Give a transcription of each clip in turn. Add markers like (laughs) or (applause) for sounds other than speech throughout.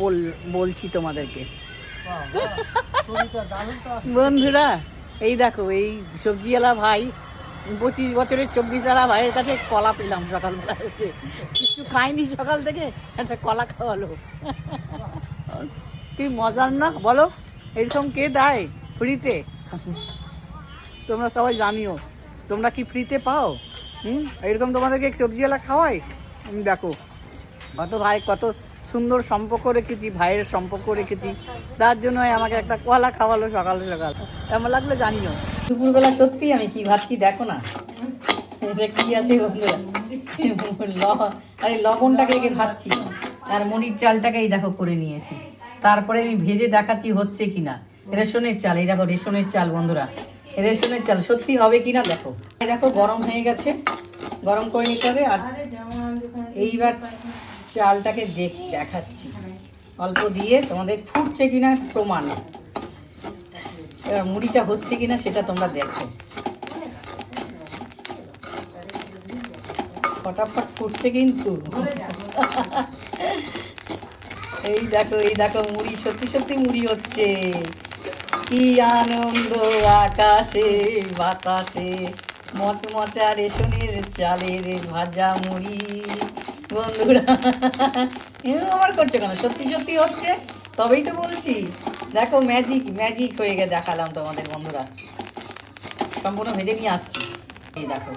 বল বলছি তোমাদেরকে। বন্ধুরা এই দেখো এই সবজিওয়ালা ভাই পঁচিশ বছরের চব্বিশওয়ালা ভাইয়ের কাছে কলা পেলাম সকালবেলা কিছু খাইনি সকাল থেকে একটা কলা খাওয়ালো। কি মজার না? বলো এরকম কে দেয় ফ্রিতে? তোমরা সবাই জানিও তোমরা কি ফ্রিতে পাও? হুম? এরকম তোমাদেরকে সবজিওয়ালা খাওয়াই দেখো কত ভাই কত সুন্দর সম্পর্ক রেখেছি, ভাইয়ের সম্পর্ক রেখেছি। তার জন্য আমাকে একটা কলা খাওয়ালো সকাল সকাল। কেমন লাগল জানিও। দুপুরবেলা সত্যি আমি কি ভাবছি দেখো না। এটা কি আছে বন্ধুরা। লবণটাকে আগে ভাবছি। আর মনির চালটাকে এই দেখো করে নিয়েছি। তারপরে আমি ভেজে দেখাচ্ছি হচ্ছে কিনা। রেশনের চাল, এই দেখো রেশনের চাল বন্ধুরা। রেশনের চাল সত্যি হবে কিনা দেখো। দেখো গরম হয়ে গেছে। গরম করে নিতে হবে। আর এইবার চালটাকে দেখ, দেখাচ্ছি। অল্প দিয়ে তোমাদের ফুটছে কিনা প্রমাণ এবার মুড়িটা হচ্ছে কিনা সেটা তোমরা দেখো। ফটাফট ফুটছে কিন্তু। এই দেখো এই দেখো মুড়ি, সত্যি সত্যি মুড়ি হচ্ছে। কি আনন্দ আকাশে, বাতাসে, মচমচা রেশনের চালের ভাজা মুড়ি। বন্ধুরা। এরকম আমার করছে কেন? সত্যি সত্যি হচ্ছে? তবেই তো বলছি। দেখো ম্যাজিক ম্যাজিক হয়ে গিয়ে দেখালাম তোমাদের বন্ধুরা। সম্পূর্ণ ভেজে নিয়ে আসছি। এই দেখো,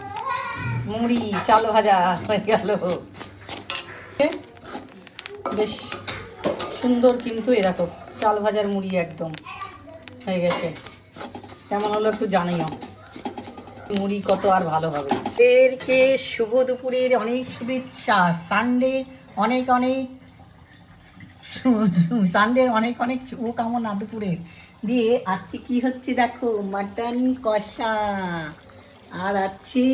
মুড়ি, চাল ভাজা হয়ে গেল। বেশ সুন্দর কিন্তু এরকম চাল ভাজার মুড়ি একদম হয়ে গেছে। কেমন হলো একটু জানিও। মুড়ি কত আর ভালো হবে? এরকে শুভ দুপুরের অনেক শুভেচ্ছা। সানডে অনেক অনেক সানডের অনেক অনেক শুভকামনা দুপুরের দিয়ে আজকে কি হচ্ছে দেখো? মাটন কষা। আর আছে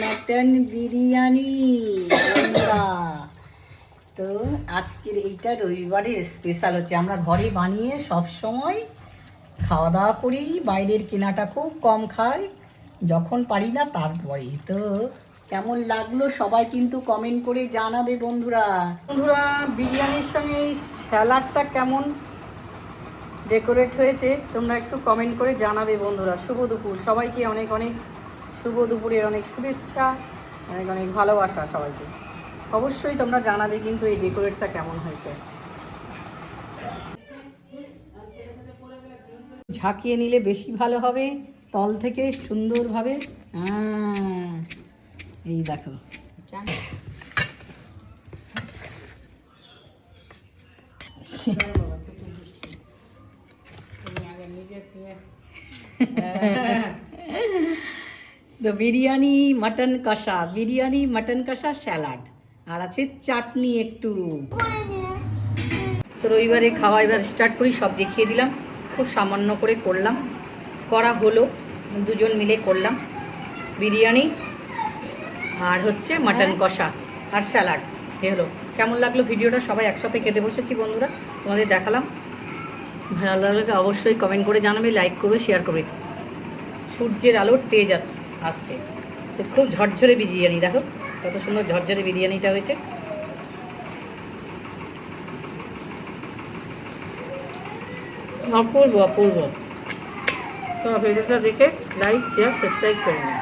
মাটন বিরিয়ানি। তো আজকের এইটা রবিবারের স্পেশাল হচ্ছে। আমরা ঘরে বানিয়ে সব সময় খাওয়া দাওয়া করি। বাইরের কেনাটা খুব কম খাই। যখন পারি না তারপরে। তো কেমন লাগল সবাই কিন্তু কমেন্ট করে জানাবে বন্ধুরা। বন্ধুরা বিরিয়ানির সঙ্গে এই স্যালাডটা কেমন ডেকোরেট হয়েছে তোমরা একটু কমেন্ট করে জানাবে বন্ধুরা। শুভ দুপুর। সবাইকে অনেক অনেক শুভ দুপুরের অনেক শুভেচ্ছা অনেক অনেক ভালোবাসা সবাইকে। অবশ্যই তোমরা জানাবে কিন্তু এই ডেকোরেটটা কেমন হয়েছে। ঝাঁকিয়ে নিলে বেশি ভালো হবে। তল থেকে সুন্দরভাবে এই দেখো। (laughs) তো বিরিয়ানি মাটন কষা বিরিয়ানি মাটন কষা স্যালাড। আর আছে চাটনি একটু। তো রবিবারে খাওয়া এবার স্টার্ট করি সব দেখিয়ে দিলাম। খুব সামান্য করে করলাম। করা হলো। দুজন মিলে করলাম। বিরিয়ানি আর হচ্ছে মাটন কষা আর স্যালাড। এ হলো। কেমন লাগল ভিডিওটা? সবাই একসাথে খেতে বসেছি বন্ধুরা। তোমাদের দেখালাম। ভালো লাগলে অবশ্যই কমেন্ট করে জানাবে লাইক করবে শেয়ার করবে। সূর্যের আলোর তেজ আস- আসছে। তো খুব ঝরঝরে বিরিয়ানি, দেখো কত সুন্দর ঝরঝরে বিরিয়ানিটা হয়েছে। অপূর্ব অপূর্ব। তো ভিডিওটা দেখে লাইক শেয়ার সাবস্ক্রাইব করে নিন